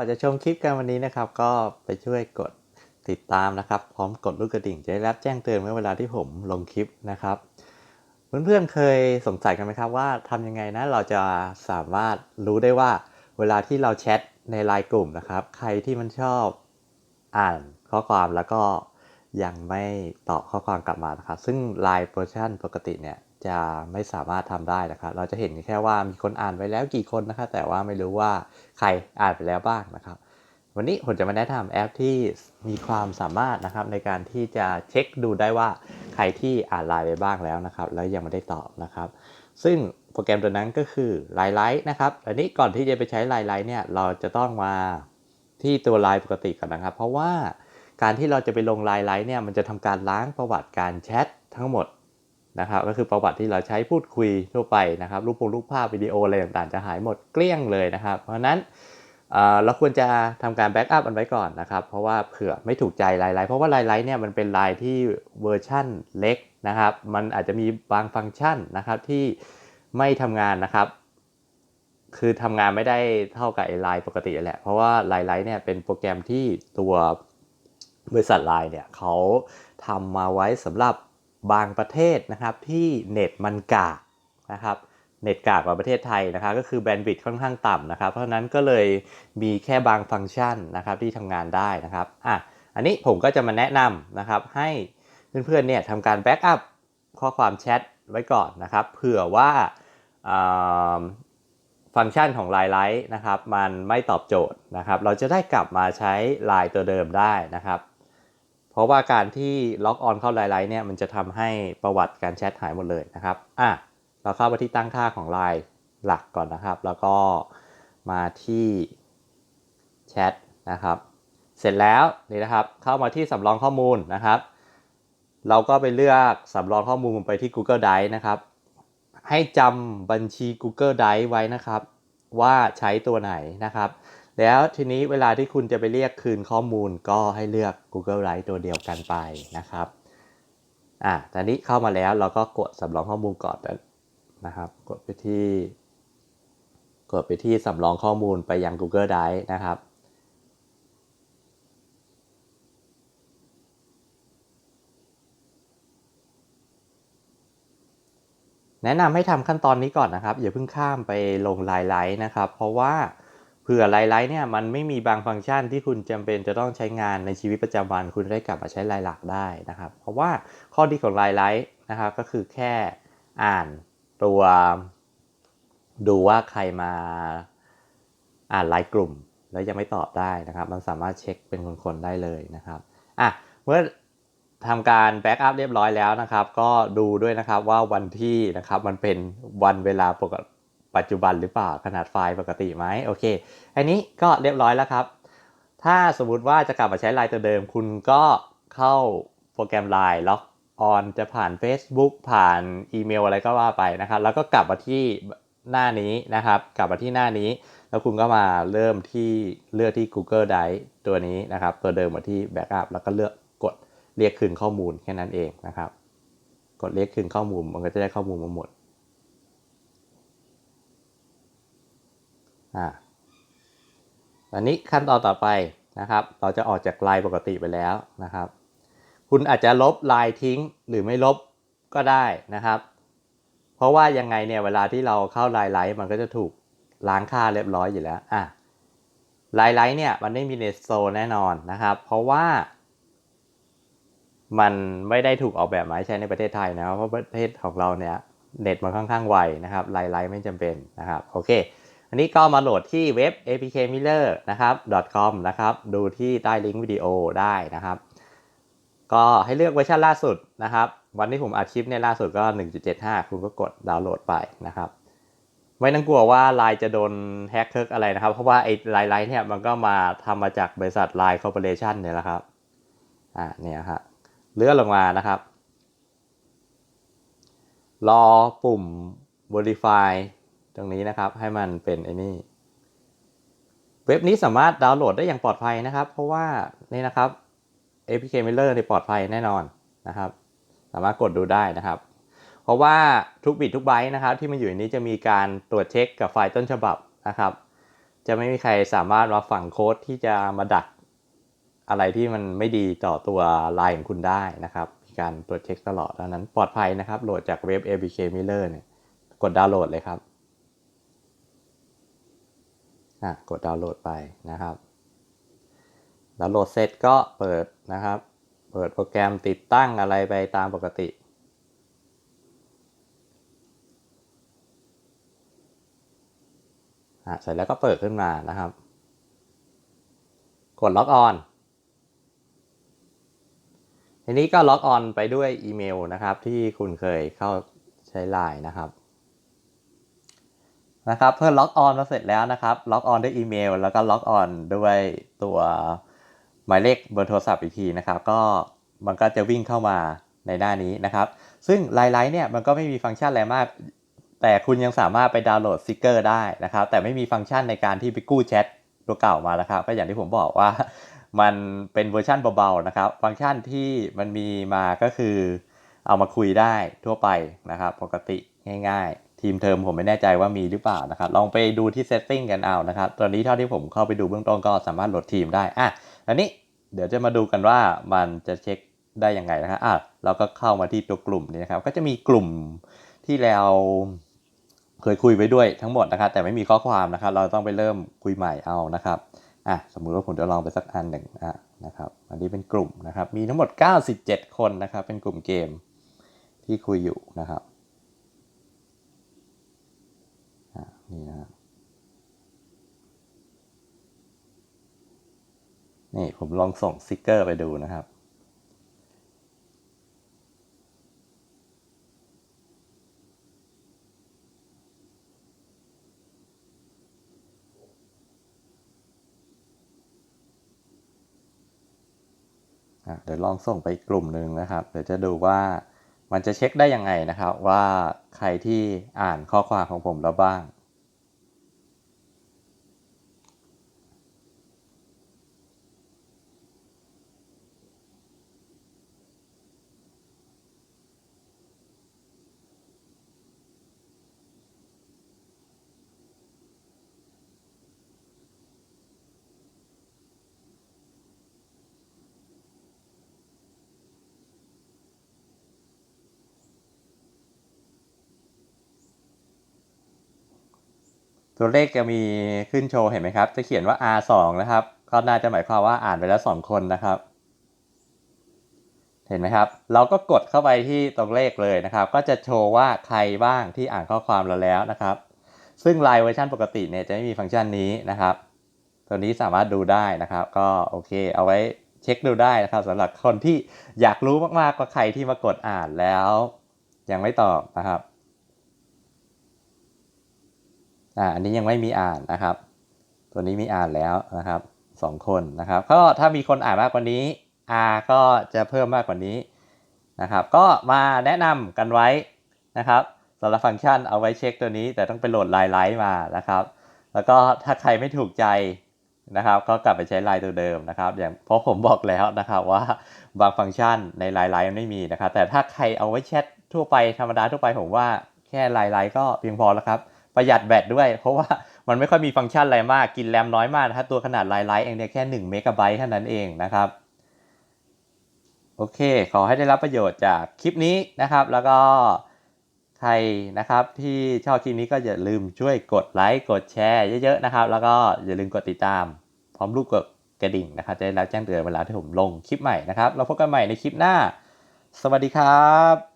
ก่อนจะชมคลิปกันวันนี้นะครับ ก็ไปช่วยกดติดตามนะครับ พร้อมกดลูกกระดิ่งจะได้รับแจ้งเตือนเมื่อเวลาที่ผมลงคลิปนะครับ เพื่อนๆเคยสงสัยกันไหมครับว่าทำยังไงนะเราจะสามารถรู้ได้ว่าเวลาที่เราแชทในไลน์กลุ่มนะครับ ใครที่มันชอบอ่านข้อความแล้วก็ยังไม่ตอบข้อความกลับมานะครับ ซึ่งไลน์เวอร์ชันปกติเนี่ย จะไม่สามารถทำได้นะครับเราจะเห็นแค่ว่ามีคนอ่านไว้แล้วกี่คนนะครับแต่ว่าไม่รู้ว่าใครอ่านไปแล้วบ้างนะครับ วันนี้ผมจะมาแนะนำแอปที่มีความสามารถนะครับในการที่จะเช็คดูได้ว่าใครที่อ่านไลน์ไปบ้างแล้วนะครับ แล้วยังไม่ได้ตอบนะครับ ซึ่งโปรแกรมตัวนั้นก็คือไลน์ไลท์นะครับอันนี้ก่อนที่จะไปใช้ไลน์ไลท์เนี่ยเราจะต้องมาที่ตัวไลน์ปกติก่อนนะครับ เพราะว่าการที่เราจะไปลงไลน์ไลท์เนี่ยมันจะทำการล้างประวัติการแชททั้งหมด นะครับก็คือประวัติที่เราใช้พูดคุยทั่วไปนะครับรูปโปรูปภาพวิดีโออะไรต่างๆจะหายหมดเกลี้ยงเลยนะครับ เพราะฉะนั้นเเราควรจะทำการแบ็กอัพมันไว้ก่อนนะครับ เพราะว่าเผื่อไม่ถูกใจไลน์เพราะว่าไลน์เนี่ยมันเป็นไลน์ที่เวอร์ชั่นเล็กนะครับ มันอาจจะมีบางฟังก์ชันนะครับที่ไม่ทำงานนะครับ คือทำงานไม่ได้เท่ากับไอไลน์ปกติแหละ เพราะว่าไลน์เนี่ยเป็นโปรแกรมที่ตัวบริษัทไลน์เนี่ยเขาทำมาไว้สำหรับ บางประเทศนะครับที่เน็ตมันกากนะครับเน็ตกากกว่าประเทศไทยนะครับก็คือแบนด์วิดต์ค่อนข้างต่ำนะครับ เพราะนั้นก็เลยมีแค่บางฟังก์ชันนะครับที่ทำงานได้นะครับอะอันนี้ผมก็จะมาแนะนำนะครับให้เพื่อนๆเนี่ยทำการแบ็กอัพข้อความแชทไว้ก่อนนะครับเผื่อว่าฟังก์ชันของไลน์ไลท์นะครับมันไม่ตอบโจทย์นะครับ เราจะได้กลับมาใช้ไลน์ตัวเดิมได้นะครับ เพราะว่าการที่ล็อกออนเข้าไลน์เนี่ยมันจะทำให้ประวัติการแชทหายหมดเลยนะครับอะเราเข้าไปที่ตั้งค่าของ Line หลักก่อนนะครับ แล้วก็มาที่แชทนะครับ เสร็จแล้วนี่นะครับเข้ามาที่สำรองข้อมูลนะครับ เราก็ไปเลือกสำรองข้อมูลไปที่ Google Drive นะครับ ให้จำบัญชี Google Drive ไว้นะครับ ว่าใช้ตัวไหนนะครับ แล้วทีนี้เวลาที่คุณจะไปเรียกคืนข้อมูลก็ให้เลือก Google Drive ตัวเดียวกันไปนะครับ อะตอนนี้เข้ามาแล้วเราก็กดสำรองข้อมูลก่อนนะครับ กดไปที่ กดไปที่สำรองข้อมูลไปยัง Google Drive นะครับ แนะนำให้ทำขั้นตอนนี้ก่อนนะครับ อย่าเพิ่งข้ามไปลงไลน์ไลท์นะครับ เพราะว่า ผื่อไลน์ไลท์เนี่ยมันไม่มีบางฟังก์ชันที่คุณจำเป็นจะต้องใช้งานในชีวิตประจำวัน คุณได้กลับมาใช้ไลน์หลักได้นะครับ เพราะว่าข้อดีของไลน์ไลท์นะครับก็คือแค่อ่านตัวดูว่าใครมาอ่านไลน์กลุ่ม แล้วยังไม่ตอบได้นะครับ มันสามารถเช็คเป็นคนๆได้เลยนะครับอะเมื่อทำการแบ็กอัพเรียบร้อยแล้วนะครับ ก็ดูด้วยนะครับว่าวันที่นะครับมันเป็นวันเวลาปกติ ปัจจุบันหรือเปล่าขนาดไฟล์ปกติไหมโอเค อันนี้ก็เรียบร้อยแล้วครับ ถ้าสมมุติว่าจะกลับมาใช้ไลน์ตัวเดิม คุณก็เข้าโปรแกรมไลน์ล็อกออนจะผ่าน Facebook ผ่านอีเมลอะไรก็ว่าไปนะครับ แล้วก็กลับมาที่หน้านี้นะครับ กลับมาที่หน้านี้ แล้วคุณก็มาเริ่มที่เลือกที่ Google Drive ตัวนี้นะครับ ตัวเดิมมาที่ Backup แล้วก็เลือกกดเรียกคืนข้อมูลแค่นั้นเองนะครับ กดเรียกคืนข้อมูลมันก็จะได้ข้อมูลมาหมด อ่าอันนี้ขั้นตอนต่อไปนะครับ เราจะออกจากไลน์ปกติไปแล้วนะครับ คุณอาจจะลบไลน์ทิ้งหรือไม่ลบก็ได้นะครับ เพราะว่ายังไงเนี่ยเวลาที่เราเข้าไลน์ไลท์มันก็จะถูกล้างค่าเรียบร้อยอยู่แล้วอะไลน์ไลท์เนี่ยมันไม่มีเนโซแน่นอนนะครับ เพราะว่า มันไม่ได้ถูกออกแบบมาใช้ในประเทศไทยนะครับเพราะประเทศของเราเนี่ยเน็ตมันค่อนข้างไวนะครับไลน์ไลท์ไม่จำเป็นนะครับโอเค อันนี้ก็มาโหลดที่เว็บ apkmiller นะครับ .com นะครับ ดูที่ใต้ลิงก์วิดีโอได้นะครับ ก็ให้เลือกเวอร์ชันล่าสุดนะครับ วันที่ผมอัดคลิปเนี่ยล่าสุดก็ 1.75 คุณก็กดดาวน์โหลดไปนะครับ ไม่ต้องกลัวว่าไลน์จะโดนแฮกเคิร์กอะไรนะครับ เพราะว่าไอ้ไลน์ไลน์เนี่ยมันก็มาทำมาจากบริษัทไลน์คอร์ปอเรชันเนี่ยแหละครับ อ่าเนี่ยครับเลื่อนลงมานะครับ รอปุ่ม verify ตรงนี้นะครับให้มันเป็นไอ้นี่เว็บนี้สามารถดาวน์โหลดได้อย่างปลอดภัยนะครับ เพราะว่านี่นะครับ APK miller ในปลอดภัยแน่นอนนะครับ สามารถกดดูได้นะครับ เพราะว่าทุกบิตทุกไบต์นะครับ ที่มันอยู่ในนี้จะมีการตรวจเช็คกับไฟล์ต้นฉบับนะครับ จะไม่มีใครสามารถมาฝังโค้ดที่จะมาดักอะไรที่มันไม่ดีต่อตัวไลน์ของคุณได้นะครับมีการตรวจเช็คตลอดดังนั้นปลอดภัยนะครับ โหลดจากเว็บ APK Miller เนี่ยกดดาวน์โหลดเลยครับ อะกดดาวน์โหลดไปนะครับ ดาวน์โหลดเสร็จก็เปิดนะครับ เปิดโปรแกรมติดตั้งอะไรไปตามปกติอะเสร็จแล้วก็เปิดขึ้นมานะครับ กดล็อกออน ทีนี้ก็ล็อกออนไปด้วยอีเมลนะครับ ที่คุณเคยเข้าใช้ไลน์นะครับ นะครับเพื่อล็อกออนมาเสร็จแล้วนะครับล็อกออนด้วยอีเมล แล้วก็ล็อกออนด้วยตัวหมายเลขเบอร์โทรศัพท์อีกทีนะครับ ก็มันก็จะวิ่งเข้ามาในหน้านี้นะครับ ซึ่งไลน์ไลน์เนี่ยมันก็ไม่มีฟังก์ชันอะไรมาก แต่คุณยังสามารถไปดาวน์โหลดสติกเกอร์ได้นะครับ แต่ไม่มีฟังก์ชันในการที่ไปกู้แชทตัวเก่ามานะครับก็อย่างที่ผมบอกว่ามันเป็นเวอร์ชันเบาๆนะครับ ฟังก์ชันที่มันมีมาก็คือเอามาคุยได้ทั่วไปนะครับ ปกติง่าย ๆ ทีมเทอมผมไม่แน่ใจว่ามีหรือเปล่านะครับ ลองไปดูที่ setting กันเอานะครับ ตอนนี้เท่าที่ผมเข้าไปดูเบื้องต้นก็สามารถโหลดทีมได้ อะอันนี้เดี๋ยวจะมาดูกันว่ามันจะเช็คได้ยังไงนะครับอะเราก็เข้ามาที่ตัวกลุ่มนี้นะครับ ก็จะมีกลุ่มที่เราเคยคุยไว้ด้วยทั้งหมดนะครับ แต่ไม่มีข้อความนะครับ เราต้องไปเริ่มคุยใหม่เอานะครับ อะสมมุติว่าผมจะลองไปสักอันหนึ่งอะนะครับ อันนี้เป็นกลุ่มนะครับ มีทั้งหมด 97 คนนะครับ เป็นกลุ่มเกมที่คุยอยู่นะครับอะ นี่นะครับนี่ผมลองส่งสติกเกอร์ไปดูนะครับอะเดี๋ยวลองส่งไปกลุ่มหนึ่งนะครับ เดี๋ยวจะดูว่ามันจะเช็คได้ยังไงนะครับ ว่าใครที่อ่านข้อความของผมแล้วบ้าง ตัวเลขจะมีขึ้นโชว์เห็นไหมครับ จะเขียนว่า R2 นะครับ ก็น่าจะหมายความว่าอ่านไปแล้ว 2 คนนะครับ เห็นไหมครับ เราก็กดเข้าไปที่ตรงเลขเลยนะครับ ก็จะโชว์ว่าใครบ้างที่อ่านข้อความเราแล้วนะครับ ซึ่งไลน์เวอร์ชันปกติเนี่ยจะไม่มีฟังก์ชันนี้นะครับ ตัวนี้สามารถดูได้นะครับ ก็โอเค เอาไว้เช็คดูได้นะครับสำหรับคนที่อยากรู้มากๆว่าใครที่มากดอ่านแล้ว ยังไม่ตอบนะครับ อ่าอันนี้ยังไม่มีอ่านนะครับ ตัวนี้มีอ่านแล้วนะครับสองคนนะครับก็ถ้ามีคนอ่านมากกว่านี้ R ก็จะเพิ่มมากกว่านี้นะครับ ก็มาแนะนำกันไว้นะครับสำหรับฟังก์ชันเอาไว้เช็คตัวนี้ แต่ต้องไปโหลดไลน์ไลท์มานะครับ แล้วก็ถ้าใครไม่ถูกใจนะครับ ก็กลับไปใช้ไลน์ตัวเดิมนะครับ อย่างเพราะผมบอกแล้วนะครับว่าบางฟังก์ชันในไลน์ไลท์มันไม่มีนะครับ แต่ถ้าใครเอาไว้แชททั่วไปธรรมดาทั่วไปผมว่าแค่ไลน์ไลท์ก็เพียงพอแล้วครับ ประหยัดแบตด้วย เพราะว่ามันไม่ค่อยมีฟังก์ชันอะไรมากกินแรมน้อยมากถ้าตัวขนาดไลน์ไลท์เองเนี่ยแค่1เมกะไบต์เท่านั้นเองนะครับโอเค ขอให้ได้รับประโยชน์จากคลิปนี้นะครับ แล้วก็ใครนะครับที่ชอบคลิปนี้ก็อย่าลืมช่วยกดไลค์กดแชร์เยอะๆนะครับ แล้วก็อย่าลืมกดติดตาม พร้อมรูปกดกระดิ่งนะครับ จะได้รับแจ้งเตือนเวลาที่ผมลงคลิปใหม่นะครับ เราพบกันใหม่ในคลิปหน้า สวัสดีครับ